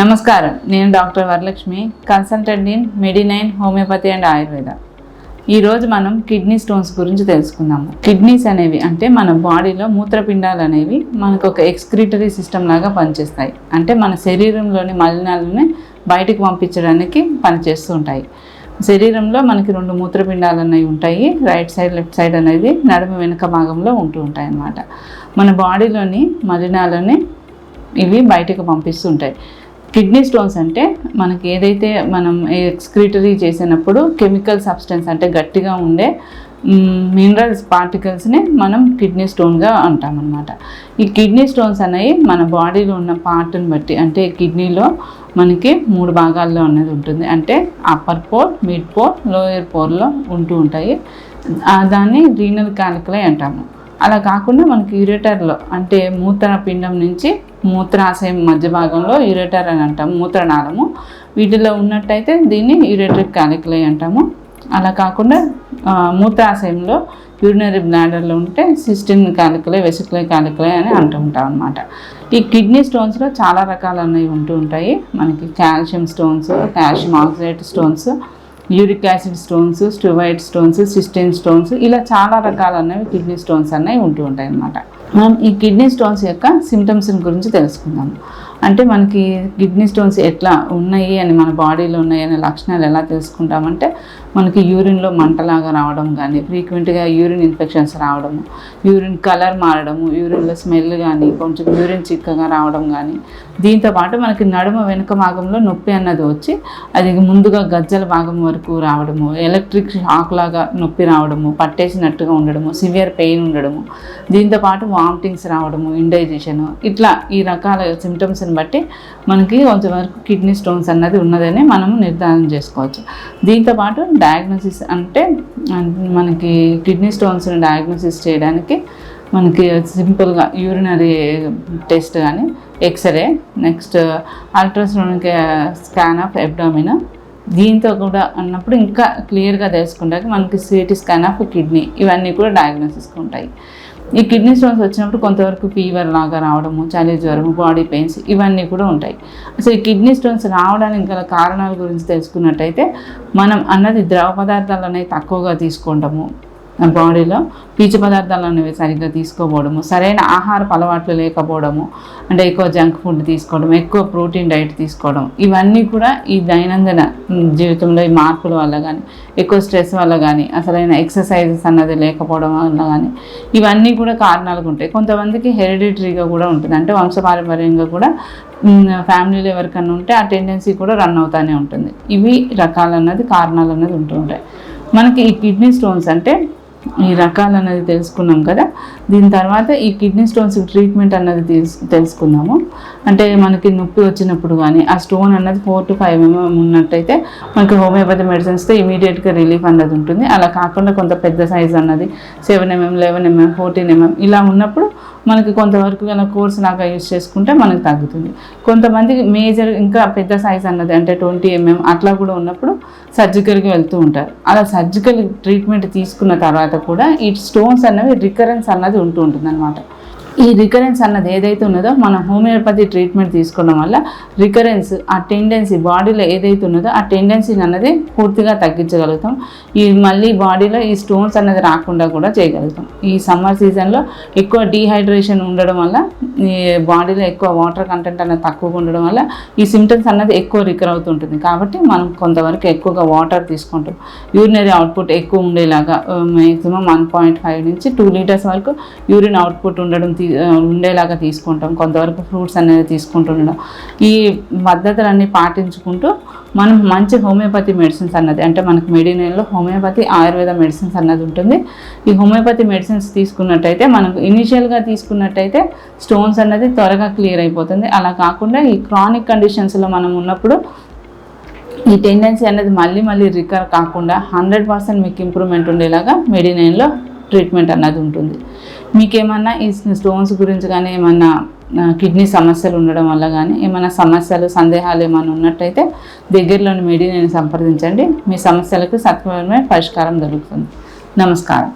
నమస్కారం. నేను doctor Varalakshmi consultant in Medinine homeopathy and Ayurveda ఈరోజు మనం కిడ్నీ స్టోన్స్ గురించి తెలుసుకుందాము. కిడ్నీస్ అనేవి అంటే మన బాడీలో మూత్రపిండాలు అనేవి మనకు ఒక ఎక్స్క్రిటరీ సిస్టమ్ లాగా పనిచేస్తాయి. అంటే మన శరీరంలోని మలినాలని బయటకు పంపించడానికి పనిచేస్తూ ఉంటాయి. శరీరంలో మనకి రెండు మూత్రపిండాలు అనేవి ఉంటాయి. రైట్ సైడ్ లెఫ్ట్ సైడ్ అనేది నడుము వెనుక భాగంలో ఉంటూ ఉంటాయి అన్నమాట మన బాడీలోని మలినాలని ఇవి బయటకు పంపిస్తూ ఉంటాయి. కిడ్నీ స్టోన్స్ అంటే మనకి ఏదైతే మనం ఎక్స్క్రిటరీ చేసినప్పుడు కెమికల్ సబ్స్టెన్స్ అంటే గట్టిగా ఉండే మినరల్స్ పార్టికల్స్ని మనం కిడ్నీ స్టోన్గా అంటామన్నమాట. ఈ కిడ్నీ స్టోన్స్ అనేవి మన బాడీలో ఉన్న పార్ట్ని బట్టి అంటే కిడ్నీలో మనకి మూడు భాగాల్లో అనేది ఉంటుంది. అంటే upper pole mid pole lower పోర్లో ఉంటూ ఉంటాయి. ఆ దాన్ని రీనల్ క్యాలిక్యులై అంటాము. అలా కాకుండా మనకి యూరేటర్లో అంటే మూత్రపిండం నుంచి మూత్రాశయం మధ్య భాగంలో యూరేటర్ అని అంటాము మూత్రనాళము. వీటిలో ఉన్నట్టయితే దీన్ని యూరేటరిక్ క్యాలిక్యులై అంటాము. అలా కాకుండా మూత్రాశయంలో యూరినరీ బ్లాడర్లో ఉంటే సిస్టిన్ కాలికలే వెసిక్యులై కాలికలే అని అంటూ ఉంటాం అనమాట ఈ కిడ్నీ స్టోన్స్లో చాలా రకాలు అనేవి ఉంటూ ఉంటాయి. మనకి calcium stones calcium oxide stones uric acid stones struvite stones cystine stones ఇలా చాలా రకాలు అనేవి కిడ్నీ స్టోన్స్ అనేవి ఉంటూ ఉంటాయి అన్నమాట మనం ఈ కిడ్నీ స్టోన్స్ యొక్క సిమ్టమ్స్ గురించి తెలుసుకుందాము అంటే మనకి కిడ్నీ స్టోన్స్ ఎట్లా ఉన్నాయి అని మన బాడీలో ఉన్నాయి అనే లక్షణాలు ఎలా తెలుసుకుంటామంటే మనకి యూరిన్లో మంటలాగా రావడం కానీ ఫ్రీక్వెంట్గా యూరిన్ ఇన్ఫెక్షన్స్ రావడము యూరిన్ కలర్ మారడము యూరిన్లో స్మెల్ కానీ కొంచెం యూరిన్ చిక్కగా రావడం కానీ దీంతో పాటు మనకి నడుమ వెనుక భాగంలో నొప్పి అన్నది వచ్చి అది ముందుగా గజ్జల భాగం వరకు రావడము ఎలక్ట్రిక్ షాక్ లాగా నొప్పి రావడము పట్టేసినట్టుగా ఉండడము సివియర్ పెయిన్ ఉండడము దీంతో పాటు వామిటింగ్స్ రావడము ఇండైజేషన్ ఇట్లా ఈ రకాల సిమ్టమ్స్ని బట్టి మనకి కొంతవరకు కిడ్నీ స్టోన్స్ అన్నది ఉన్నదని మనము నిర్ధారణ చేసుకోవచ్చు. దీంతో పాటు డయాగ్నోసిస్ అంటే మనకి కిడ్నీ స్టోన్స్ని డయాగ్నోసిస్ చేయడానికి మనకి సింపుల్గా యూరినరీ టెస్ట్ కానీ X-ray next ultrasound scan of abdomen దీంతో కూడా అన్నప్పుడు ఇంకా క్లియర్గా తెలుసుకుంటాక మనకి సిటీ స్కాన్ ఆఫ్ కిడ్నీ ఇవన్నీ కూడా డయాగ్నోసిస్కి ఉంటాయి. ఈ కిడ్నీ స్టోన్స్ వచ్చినప్పుడు కొంతవరకు ఫీవర్ లాగా రావడము చలి జ్వరము బాడీ పెయిన్స్ ఇవన్నీ కూడా ఉంటాయి. అసలు ఈ కిడ్నీ స్టోన్స్ రావడానికి గల కారణాల గురించి తెలుసుకున్నట్టయితే మనం అన్నది ద్రవ పదార్థాలు అనేవి తక్కువగా తీసుకోవడము బాడీలో పీచు పదార్థాలు అనేవి సరిగ్గా తీసుకోపోవడము సరైన ఆహారపు అలవాట్లు లేకపోవడము అంటే ఎక్కువ జంక్ ఫుడ్ తీసుకోవడం ఎక్కువ ప్రోటీన్ డైట్ తీసుకోవడం ఇవన్నీ కూడా ఈ దైనందిన జీవితంలో ఈ మార్పుల వల్ల కానీ ఎక్కువ స్ట్రెస్ వల్ల కానీ అసలైన ఎక్సర్సైజెస్ అన్నది లేకపోవడం వల్ల కానీ ఇవన్నీ కూడా కారణాలు ఉంటాయి. కొంతమందికి హెరిడిటరీగా కూడా ఉంటుంది. అంటే వంశపారంపర్యంగా కూడా ఫ్యామిలీలో ఎవరికన్నా ఉంటే ఆ టెండెన్సీ కూడా రన్ అవుతానే ఉంటుంది. ఇవి రకాలన్నది కారణాలు అన్నది ఉంటూ ఉంటాయి. మనకి ఈ కిడ్నీ స్టోన్స్ అంటే ఈ రకాలు అన్నది తెలుసుకున్నాం కదా. దీని తర్వాత ఈ కిడ్నీ స్టోన్స్ ట్రీట్మెంట్ అన్నది తెలుసు తెలుసుకుందాము అంటే మనకి నొప్పి వచ్చినప్పుడు కానీ ఆ స్టోన్ అన్నది ఫోర్ టు ఫైవ్ ఎంఎం ఉన్నట్టయితే మనకి హోమియోపతి మెడిసిన్స్తో ఇమీడియట్గా రిలీఫ్ అన్నది ఉంటుంది. అలా కాకుండా కొంత పెద్ద సైజ్ అన్నది seven MM eleven MM fourteen MM ఇలా ఉన్నప్పుడు మనకి కొంతవరకు గల కోర్స్ లాగా యూస్ చేసుకుంటే మనకు తగ్గుతుంది. కొంతమందికి మేజర్ ఇంకా పెద్ద సైజ్ అన్నది అంటే ట్వంటీ ఎంఎం అట్లా కూడా ఉన్నప్పుడు సర్జికల్కి వెళ్తూ ఉంటారు. అలా సర్జికల్ ట్రీట్మెంట్ తీసుకున్న తర్వాత కూడా ఈ స్టోన్స్ అన్నవి రికరెన్స్ అన్నది ఉంటూ ఉంటుంది ఈ రికరెన్స్ అన్నది ఏదైతే ఉన్నదో మనం హోమియోపతి ట్రీట్మెంట్ తీసుకోవడం వల్ల రికరెన్స్ ఆ టెండెన్సీ బాడీలో ఏదైతే ఉన్నదో ఆ టెండెన్సీని అన్నది పూర్తిగా తగ్గించగలుగుతాం. ఈ మళ్ళీ బాడీలో ఈ స్టోన్స్ అన్నది రాకుండా కూడా చేయగలుగుతాం. ఈ సమ్మర్ సీజన్లో ఎక్కువ డీహైడ్రేషన్ ఉండడం వల్ల ఈ బాడీలో ఎక్కువ వాటర్ కంటెంట్ అనేది తక్కువగా ఉండడం వల్ల ఈ సిమ్టమ్స్ అన్నది ఎక్కువ రికర్ అవుతుంటుంది. కాబట్టి మనం కొంతవరకు ఎక్కువగా వాటర్ తీసుకుంటాం. యూరినరీ అవుట్పుట్ ఎక్కువ ఉండేలాగా మ్యాక్సిమం వన్ పాయింట్ ఫైవ్ నుంచి టూ లీటర్స్ వరకు యూరిన్ అవుట్పుట్ ఉండడం తీ- ఉండేలాగా తీసుకుంటాం. కొంతవరకు ఫ్రూట్స్ అనేది తీసుకుంటుండడం. ఈ పద్ధతులన్నీ పాటించుకుంటూ మనం మంచి హోమియోపతి మెడిసిన్స్ అన్నది అంటే మనకి మెడినైన్లో హోమియోపతి ఆయుర్వేద మెడిసిన్స్ అన్నది ఉంటుంది. ఈ హోమియోపతి మెడిసిన్స్ తీసుకున్నట్టయితే మనకు ఇనిషియల్గా తీసుకున్నట్టయితే స్టోన్స్ అన్నది త్వరగా క్లియర్ అయిపోతుంది. అలా కాకుండా ఈ క్రానిక్ కండిషన్స్లో మనం ఉన్నప్పుడు ఈ టెండెన్సీ అనేది మళ్ళీ మళ్ళీ రికర్ కాకుండా హండ్రెడ్ పర్సెంట్ మీకు ఇంప్రూవ్మెంట్ ఉండేలాగా మెడినైన్లో ట్రీట్మెంట్ అన్నది ఉంటుంది. మీకేమన్నా ఈ స్టోన్స్ గురించి కానీ ఏమన్నా కిడ్నీ సమస్యలు ఉండడం వల్ల కానీ ఏమైనా సమస్యలు సందేహాలు ఏమైనా ఉన్నట్టయితే దగ్గరలోని మెడినైన్ సంప్రదించండి. మీ సమస్యలకు సత్వరమే పరిష్కారం దొరుకుతుంది. నమస్కారం.